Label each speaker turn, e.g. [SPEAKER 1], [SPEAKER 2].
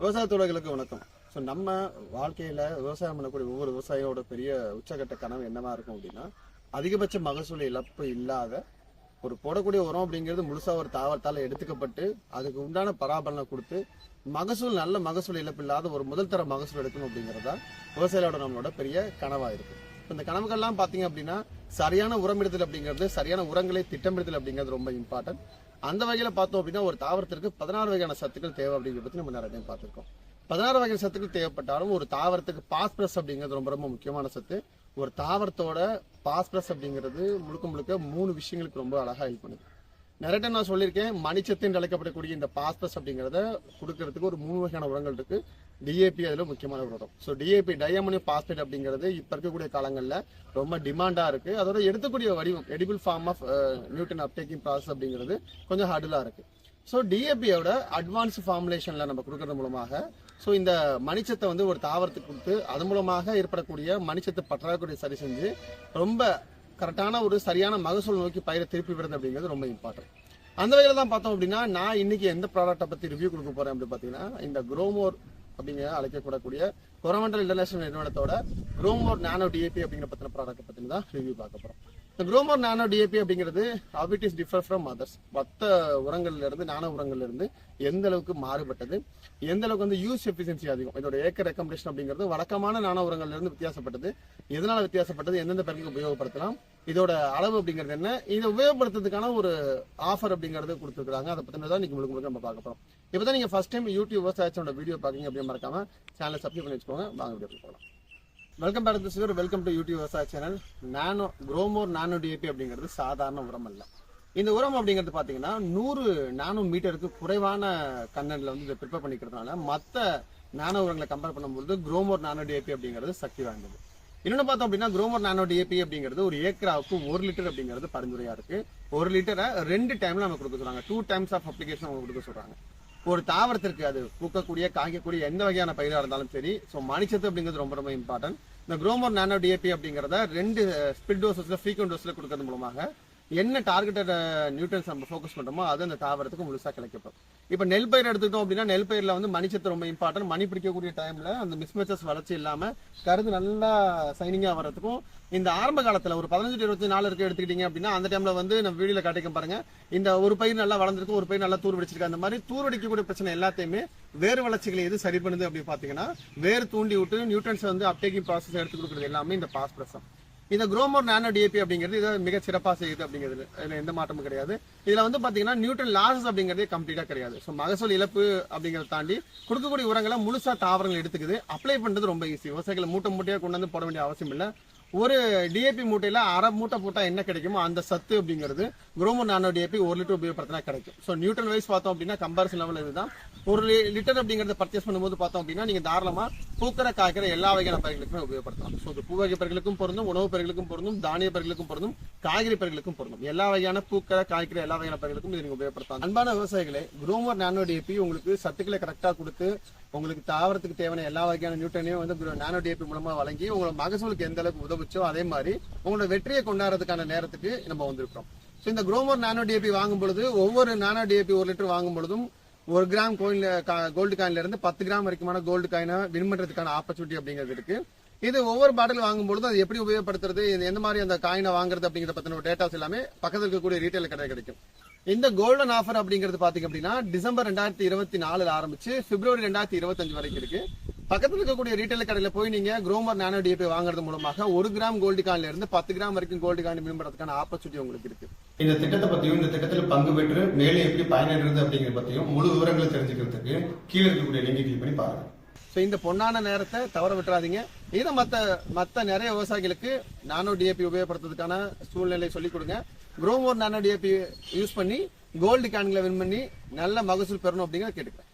[SPEAKER 1] விவசாய வணக்கம். ஸோ நம்ம வாழ்க்கையில் விவசாயம் பண்ணக்கூடிய ஒவ்வொரு விவசாயியோட பெரிய உச்சகட்ட கனவு என்னவா இருக்கும் அப்படின்னா அதிகபட்ச மகசூல் இழப்பு இல்லாத ஒரு போடக்கூடிய உரம் அப்படிங்கிறது முழுசாக ஒரு தாவரத்தால் எடுத்துக்கப்பட்டு அதுக்கு உண்டான பராபலனை கொடுத்து மகசூல் நல்ல மகசூல் இழப்பு இல்லாத ஒரு முதல் தர மகசூல் எடுக்கணும் அப்படிங்கறதா விவசாயியோட நம்மளோட பெரிய கனவாக இருக்கு. இந்த கனவுகள்லாம் பார்த்தீங்க அப்படின்னா சரியான உரமிடுதல் அப்படிங்கிறது சரியான உரங்களை திட்டமிடுதல் அப்படிங்கிறது ரொம்ப இம்பார்ட்டன்ட் அந்த வகையில் பார்த்தோம் அப்படின்னா ஒரு தாவரத்திற்கு பதினாறு வகையான சத்துக்கள் தேவை அப்படிங்கிறத பற்றி நம்ம நிறைய டைம் பார்த்துருக்கோம். பதினாறு வகையான சத்துக்கள் தேவைப்பட்டாலும் ஒரு தாவரத்துக்கு பாஸ்பரஸ் அப்படிங்கிறது ரொம்ப ரொம்ப முக்கியமான சத்து. ஒரு தாவரத்தோட பாஸ்பரஸ் அப்படிங்கிறது முழுக்க முழுக்க மூணு விஷயங்களுக்கு ரொம்ப அழகாக ஹெல்ப் பண்ணுது. நிறைய டைம் நான் சொல்லியிருக்கேன் மணிச்சத்து என்று அழைக்கப்படக்கூடிய இந்த பாஸ்பஸ் அப்படிங்கிறத கொடுக்கறதுக்கு ஒரு மூணு வகையான உரங்கள் இருக்கு. டிஏபி அதில் முக்கியமான ஒரு உரம் ஸோ டிஏபி டயமோனியம் பாஸ்பேட் அப்படிங்கிறது இப்போ இருக்கக்கூடிய காலங்களில் ரொம்ப டிமாண்டாக இருக்கு. அதோட எடுத்துக்கூடிய வடிவம் edible form of nutrient uptaking process அப்படிங்கிறது கொஞ்சம் ஹார்டிலா இருக்கு. ஸோ டிஏபியோட அட்வான்ஸ் ஃபார்முலேஷனில் நம்ம கொடுக்கறது மூலமாக ஸோ இந்த மணிச்சத்தை வந்து ஒரு தாவரத்துக்கு கொடுத்து அது மூலமாக ஏற்படக்கூடிய மணிச்சத்து பற்றாக்குறை சரி செஞ்சு ரொம்ப கரெக்டான ஒரு சரியான மகசூல் நோக்கி பயிரை திருப்பி விடுறது அப்படிங்கிறது ரொம்ப இம்பார்ட்டன்ட் அந்த வகையில் தான் பார்த்தோம் அப்படின்னா நான் இன்னைக்கு எந்த ப்ராடக்ட்டை பற்றி ரிவ்யூ கொடுக்க போகிறேன் அப்படின்னு பார்த்தீங்கன்னா இந்த குரோமோர் அப்படிங்கிற அழைக்கக்கூடக்கூடிய கொரமண்டல் இன்டர்நேஷனல் நிறுவனத்தோட குரோமோர் நானோ டிஏபி அப்படிங்கிற பற்றின ப்ராடக்ட்டை பற்றி தான் ரிவ்யூ பார்க்க போகிறோம் இந்த குரோமர் நானோ டிஏபி அப்படிங்கிறது how is differ from others மற்ற உரங்கள்ல இருந்து நானோ உரங்கள்ல இருந்து எந்த அளவுக்கு மாறுபட்டது எந்த அளவுக்கு வந்து யூஸ் எஃபிஷியன்சி அதிகம் இதோட ஏக்கர் ரெக்கமெண்டேஷன் அப்படிங்கிறது வழக்கமான நானோ உரங்கள்ல இருந்து வித்தியாசப்பட்டது. எதனால வித்தியாசப்பட்டது எந்தெந்த பேருக்கு உபயோகப்படுத்தலாம் இதோட அளவு அப்படிங்கிறது என்ன இதை உபயோகப்படுத்துறதுக்கான ஒரு ஆஃபர் அப்படிங்கிறது கொடுத்துருக்காங்க அதை பத்தின தான் இன்னைக்கு முழுக்க முழுக்க நம்ம பார்க்க போறோம். இப்பதான் நீங்க ஃபர்ஸ்ட் டைம் யூடியூப் விவசாயத்தோட வீடியோ பாக்கீங்க அப்படின்னு மறக்காம சேனலை சப்ஸ்கிரைப் பண்ணி வச்சுக்கோங்க. வாங்க வீடியோ போகலாம். வெல்கம் பேக் டு சிவர் வெல்கம் டு யூடியூப் விவசாய channel nano Gromor nano DAP அப்படிங்கிறது சாதாரண உரம் அல்ல இந்த உரம் அப்படிங்கிறது பார்த்தீங்கன்னா நூறு நானோ மீட்டருக்கு குறைவான கண்ணனில் வந்து இதை ப்ரிப்பேர் பண்ணிக்கிறதுனால மற்ற நானோ உரங்களை கம்பேர் பண்ணும்போது குரோமோர் நானோ டிஏபி அப்படிங்கிறது சக்தி வாய்ந்தது. இன்னொன்னு பார்த்தோம் அப்படின்னா குரோமோர் நானோ டிஏபி அப்படிங்கிறது ஒரு ஏக்கராவுக்கு ஒரு லிட்டர் அப்படிங்கிறது பரிந்துரையாக இருக்கு. ஒரு லிட்டரை ரெண்டு டைம்ல நம்ம கொடுக்க சொல்றாங்க. டூ டைம்ஸ் ஆஃப் அப்ளிகேஷன் அவங்க கொடுக்க சொல்றாங்க. ஒரு தாவரத்திற்கு அது பூக்கக்கூடிய காய்க்கக்கூடிய எந்த வகையான பயிராக இருந்தாலும் சரி ஸோ மணிச்சத்து அப்படிங்கிறது ரொம்ப ரொம்ப இம்பார்ட்டன்ட் இந்த குரோமோர் நானோ டிஏபி அப்படிங்கிறத ரெண்டு ஸ்பிட் டோசஸ்ல ஃப்ரீக்வெண்ட் டோஸ்ல கொடுக்கறது மூலமாக என்ன டார்கெட்டட் நியூட்ரன்ஸ் நம்ம ஃபோக்கஸ் பண்ணுறோமோ அது அந்த தாவரத்துக்கு முழுசாக கிடைக்கப்படும். இப்போ நெல் பயிர் எடுத்துக்கிட்டோம் அப்படின்னா நெல் பயிரில் வந்து மணிச்சத்து ரொம்ப இம்பார்ட்டன்ட் மணி பிடிக்கக்கூடிய டைமில் அந்த மிஸ்மேச்சஸ் வளர்ச்சி இல்லாமல் கருது நல்லா சைனிங்காக வரதுக்கும் இந்த ஆரம்ப காலத்தில் ஒரு பதினஞ்சு இருபத்தி நாலு இருக்கு எடுத்துக்கிட்டீங்க அப்படின்னா அந்த டைமில் வந்து நம்ம வீடியில் காட்டிக்க பாருங்க. இந்த ஒரு பயிர் நல்லா வளர்ந்துருக்கு ஒரு பயிர் நல்லா தூர் வெடிச்சிருக்கு. அந்த மாதிரி தூர் வெடிக்கக்கூடிய பிரச்சனை எல்லாத்தையுமே வேறு வளர்ச்சிகளை எது சரி பண்ணுது அப்படின்னு பார்த்தீங்கன்னா வேர் தூண்டி விட்டு நியூட்ரன்ஸ் வந்து அப்டேக்கிங் ப்ராசஸ் எடுத்து கொடுக்குறது எல்லாமே இந்த பாஸ்பரஸ் இந்த குரோமோர் நானோ டிஏபி அப்படிங்கிறது இதை மிக சிறப்பாக செய்யுது அப்படிங்கிறது. இதில் எந்த மாற்றமும் கிடையாது. இதில் வந்து பார்த்தீங்கன்னா நியூட்ரன் லாசஸ் அப்படிங்கிறதே கம்ப்ளீட்டாக கிடையாது. ஸோ மகசூல் இழப்பு அப்படிங்கிறத தாண்டி கொடுக்கக்கூடிய உரங்களை முழுசாக தாவரங்கள் எடுத்துக்குது. அப்ளை பண்ணுறது ரொம்ப ஈஸி விவசாயிகளை மூட்டை மூட்டையாக கொண்டு வந்து போட வேண்டிய அவசியம் இல்லை. ஒரு டிஏபி மூட்டையில் அரை மூட்டை போட்டால் என்ன கிடைக்குமோ அந்த சத்து அப்படிங்கிறது குரோமோ நானோ டிஏபி ஒரு லிட்டர் உபயோகப்படுத்தினா கிடைக்கும். ஸோ நியூட்ரன் வைஸ் பார்த்தோம் அப்படின்னா கம்பாரிசன் லெவல் இதுதான். ஒரு லிட்டர் அப்படிங்கறத பர்ச்சேஸ் பண்ணும்போது பார்த்தோம் அப்படின்னா நீங்க தாராளமா பூக்கிற காய்க்கிற எல்லா வகையான பயிர்களுக்குமே உபயோகப்படுத்தலாம். ஸோ இது பூவகை பயிர்களுக்கும் பொருந்தும் உணவு பயிர்களுக்கும் பொருந்தும் தானிய பயிர்களுக்கும் பொருந்தும் காய்கறி பயிர்களுக்கும் பொருந்தும். எல்லா வகையான பூக்கிற காய்க்கிற எல்லா வகையான பயிர்களுக்கும் இது நீங்க உபயோகப்படுத்தலாம். அன்பான விவசாயிகளே குரோமர் நானோ டிஏபி உங்களுக்கு சத்துக்களை கரெக்டா கொடுத்து உங்களுக்கு தாவரத்துக்கு தேவையான எல்லா வகையான நியூட்டனையும் வந்து நானோ டிஏபி மூலமா வழங்கி உங்களோட மகசூலுக்கு எந்த அளவுக்கு உதவுச்சோ அதே மாதிரி உங்களோட வெற்றியை கொண்டாடுறதுக்கான நேரத்துக்கு நம்ம வந்திருக்கிறோம். ஸோ இந்த குரோமர் நானோ டிஏபி வாங்கும் பொழுது ஒவ்வொரு நானோ டிஏபி ஒரு லிட்டர் வாங்கும் பொழுதும் ஒரு கிராம் கோயில் கோல்டு காயின்ல இருந்து பத்து கிராம் வரைக்குமான கோல்டு காயினை வின் பண்றதுக்கான ஆப்பர்ச்சுனிட்டி அப்படிங்கிறது இருக்கு. இது ஒவ்வொரு பாட்டில் வாங்கும் பொழுது அது எப்படி உபயோகப்படுத்துறது இது எந்த மாதிரி அந்த காயினை வாங்குறது அப்படிங்கிற பத்தின டேட்டாஸ் எல்லாமே பக்கத்தில் இருக்கக்கூடிய ரீட்டைல் கடை கிடைக்கும். இந்த கோல்டன் ஆஃபர் அப்படிங்கிறது பாத்தீங்க அப்படின்னா டிசம்பர் ரெண்டாயிரத்தி இருபத்தி நாலுல ஆரம்பிச்சு பிப்ரவரி ரெண்டாயிரத்தி இருபத்தஞ்சு வரைக்கும் இருக்கு. பக்கத்தில் இருக்கக்கூடிய ரீட்டைல் கடையில போய் நீங்க குரோமர் நானோ போய் வாங்குறது மூலமாக ஒரு கிராம் கோல்டு காயின்ல இருந்து பத்து கிராம் வரைக்கும் கோல்டு காயின் வின் ஆப்பர்ச்சுனிட்டி உங்களுக்கு இருக்கு. இந்த திட்டத்தை பத்தியும் இந்த திட்டத்தில் பங்கு பெற்று மேலே எப்படி பயனடைறது அப்படிங்கிற பத்தியும் முழு விவரங்களை தெரிஞ்சுக்கிறதுக்கு கீழே இருக்கக்கூடிய லிங்கை கிளிக் பண்ணி பாருங்க. ஸோ இந்த பொன்னான நேரத்தை தவற விட்டுறாதீங்க. இதை மற்ற மற்ற நிறைய விவசாயிகளுக்கு நானோ டிஏபி உபயோகப்படுத்துறதுக்கான சூழ்நிலை சொல்லிக் கொடுங்க. குரோமோர் நானோ டிஏபி யூஸ் பண்ணி கோல்டு கேன்களை வின் பண்ணி நல்ல மகசூல் பெறணும் அப்படிங்கிற கேட்டுக்கிறேன்.